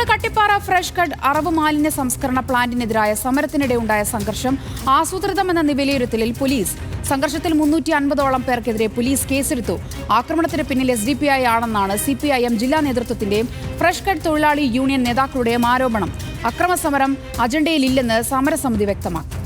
Kozhikode Kattippara fresh cut അറവ് മാലിന്യ സംസ്കരണ പ്ലാന്റിനെതിരായ സമരത്തിനിടെ ഉണ്ടായ സംഘർഷം ആസൂത്രിതമെന്ന വിലയിരുത്തലിൽ പോലീസ്. സംഘർഷത്തിൽ മുന്നൂറ്റി അൻപതോളം പേർക്കെതിരെ പോലീസ് കേസെടുത്തു. ആക്രമണത്തിന് പിന്നിൽ എസ് ഡി പി ഐ ആണെന്നാണ് സി പി ഐ എം ജില്ലാ നേതൃത്വത്തിന്റെയും ഫ്രഷ് കട്ട് തൊഴിലാളി യൂണിയൻ നേതാക്കളുടെയും ആരോപണം. അക്രമസമരം അജണ്ടയിലില്ലെന്ന് സമരസമിതി വ്യക്തമാക്കി.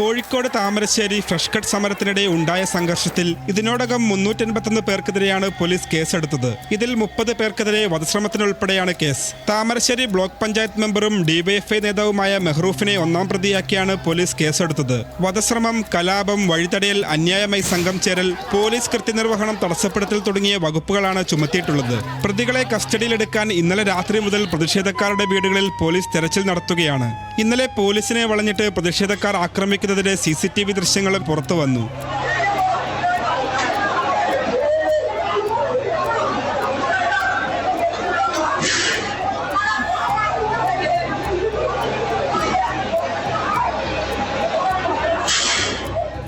കോഴിക്കോട് താമരശ്ശേരി ഫ്രഷ് കട്ട് സമരത്തിനിടെ ഉണ്ടായ സംഘർഷത്തിൽ ഇതിനോടകം മുന്നൂറ്റൻപത്തൊന്ന് പേർക്കെതിരെയാണ് പോലീസ് കേസെടുത്തത്. ഇതിൽ മുപ്പത് പേർക്കെതിരെ വധശ്രമത്തിനുൾപ്പെടെയാണ് കേസ്. താമരശ്ശേരി ബ്ലോക്ക് പഞ്ചായത്ത് മെമ്പറും ഡിവൈഎഫ്ഐ നേതാവുമായ മെഹ്റൂഫിനെ ഒന്നാം പ്രതിയാക്കിയാണ് പോലീസ് കേസെടുത്തത്. വധശ്രമം കലാപം വഴിതടയൽ അന്യായമായി സംഘം ചേരൽ പോലീസ് കൃത്യനിർവഹണം തടസ്സപ്പെടുത്തൽ തുടങ്ങിയ വകുപ്പുകളാണ് ചുമത്തിയിട്ടുള്ളത്. പ്രതികളെ കസ്റ്റഡിയിലെടുക്കാൻ ഇന്നലെ രാത്രി മുതൽ പ്രതിഷേധക്കാരുടെ വീടുകളിൽ പോലീസ് തെരച്ചിൽ നടത്തുകയാണ്. ഇന്നലെ പോലീസിനെ വളഞ്ഞിട്ട് പ്രതിഷേധക്കാർ ആക്രമിക്കുന്നതിന്റെ സി സി ടി വി ദൃശ്യങ്ങളും പുറത്തു വന്നു.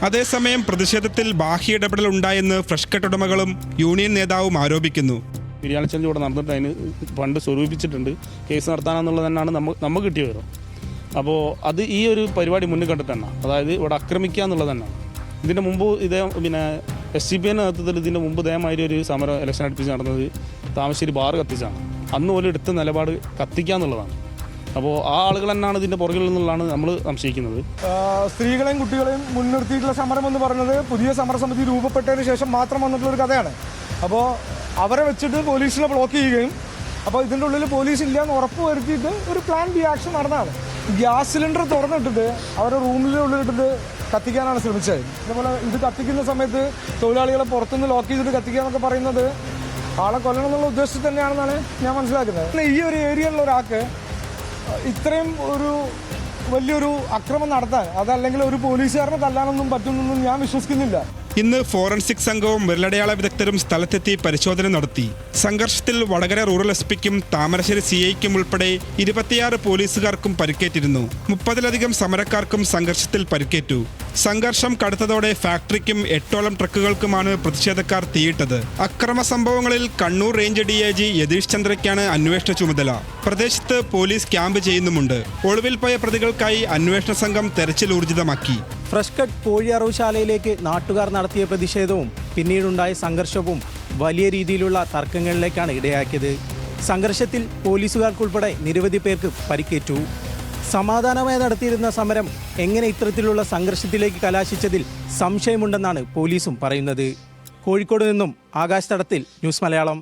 അതേസമയം പ്രതിഷേധത്തിൽ ബാഹ്യ ഇടപെടൽ ഉണ്ടായെന്ന് ഫ്രഷ് കട്ട് ഉടമകളും യൂണിയൻ നേതാവും ആരോപിക്കുന്നു. ബിരിയാണി ചലഞ്ച് ഇവിടെ നടന്നിട്ട് അതിന് ഫണ്ട് സ്വരൂപിച്ചിട്ടുണ്ട്. കേസ് നടത്താനെന്നുള്ളത് തന്നെയാണ് നമുക്ക് വിവരം. അപ്പോൾ അത് ഈ ഒരു പരിപാടി മുന്നിൽ കണ്ടിട്ടാണ് അതായത് ഇവിടെ ആക്രമിക്കുക എന്നുള്ളത് തന്നെ. ഇതിന്റെ മുമ്പ് ഇതേ പിന്നെ എസ് സി ബി ഐ നേതൃത്വത്തിൽ ഇതിന്റെ മുമ്പ് ഇതേമാതിരി ഒരു സമരം ഇലക്ഷൻ അടുപ്പിച്ച് നടന്നത് താമശ്ശേരി ബാർ കത്തിച്ചാണ്. അന്ന് പോലും എടുത്ത നിലപാട് കത്തിക്കുക എന്നുള്ളതാണ്. അപ്പോൾ ആ ആളുകൾ തന്നെയാണ് ഇതിന്റെ പുറകിൽ നിന്നുള്ളതാണ് നമ്മൾ സംശയിക്കുന്നത്. സ്ത്രീകളെയും കുട്ടികളെയും മുൻനിർത്തിയിട്ടുള്ള സമരം എന്ന് പറഞ്ഞത് പുതിയ സമരസമിതി രൂപപ്പെട്ടതിന് ശേഷം മാത്രം വന്നിട്ടുള്ള ഒരു കഥയാണ്. അപ്പോൾ അവരെ വെച്ചിട്ട് പോലീസിനെ ബ്ലോക്ക് ചെയ്യുകയും അപ്പോൾ ഇതിന്റെ ഉള്ളിൽ പോലീസ് ഇല്ല എന്ന് ഉറപ്പ് വരുത്തിയിട്ട് ഒരു പ്ലാൻ ബി ആക്ഷൻ നടന്നതാണ്. ഗ്യാസ് സിലിണ്ടർ തുറന്നിട്ടിട്ട് അവരുടെ റൂമിലെ ഉള്ളിലിട്ടിട്ട് കത്തിക്കാനാണ് ശ്രമിച്ചത്. ഇതേപോലെ ഇത് കത്തിക്കുന്ന സമയത്ത് തൊഴിലാളികളെ പുറത്തുനിന്ന് ലോക്ക് ചെയ്തിട്ട് കത്തിക്കാന്നൊക്കെ പറയുന്നത് ആളെ കൊല്ലണം എന്നുള്ള ഉദ്ദേശത്തിൽ തന്നെയാണെന്നാണ് ഞാൻ മനസ്സിലാക്കുന്നത്. ഈ ഒരു ഏരിയയിലുള്ള ഒരാൾക്ക് ഇത്രയും ഒരു വലിയൊരു അക്രമം നടത്താൻ അതല്ലെങ്കിൽ ഒരു പോലീസുകാരനെ തല്ലാനൊന്നും പറ്റുന്നൊന്നും ഞാൻ വിശ്വസിക്കുന്നില്ല. ഇന്ന് ഫോറൻസിക് സംഘവും വിരലടയാള വിദഗ്ധരും സ്ഥലത്തെത്തി പരിശോധന നടത്തി. സംഘർഷത്തിൽ വടകര റൂറൽ എസ് പിക്കും താമരശ്ശേരി സി ഐക്കും ഉൾപ്പെടെ ഇരുപത്തിയാറ് പോലീസുകാർക്കും പരിക്കേറ്റിരുന്നു. മുപ്പതിലധികം സമരക്കാർക്കും സംഘർഷത്തിൽ പരിക്കേറ്റു. സംഘർഷം കടുത്തതോടെ ഫാക്ടറിക്കും എട്ടോളം ട്രക്കുകൾക്കുമാണ് പ്രതിഷേധക്കാർ തീയിട്ടത്. അക്രമ സംഭവങ്ങളിൽ Kannur range D I G Yathish ചന്ദ്രയ്ക്കാണ് അന്വേഷണ ചുമതല. പ്രദേശത്ത് പോലീസ് ക്യാമ്പ് ചെയ്യുന്നുമുണ്ട്. ഒളിവിൽ പോയ പ്രതികൾക്കായി അന്വേഷണ സംഘം തെരച്ചിൽ ഊർജിതമാക്കി. ഫ്രഷ് കട്ട് കോഴി അറവുശാലയിലേക്ക് നാട്ടുകാർ നടത്തിയ പ്രതിഷേധവും പിന്നീടുണ്ടായ സംഘർഷവും വലിയ രീതിയിലുള്ള തർക്കങ്ങളിലേക്കാണ് ഇടയാക്കിയത്. സംഘർഷത്തിൽ പോലീസുകാർക്കുൾപ്പെടെ നിരവധി പേർക്ക് പരിക്കേറ്റു. സമാധാനമായി നടത്തിയിരുന്ന സമരം എങ്ങനെ ഇത്തരത്തിലുള്ള സംഘർഷത്തിലേക്ക് കലാശിച്ചതിൽ സംശയമുണ്ടെന്നാണ് പോലീസും പറയുന്നത്. കോഴിക്കോട് നിന്നും ആകാശ തടത്തിൽ ന്യൂസ് മലയാളം.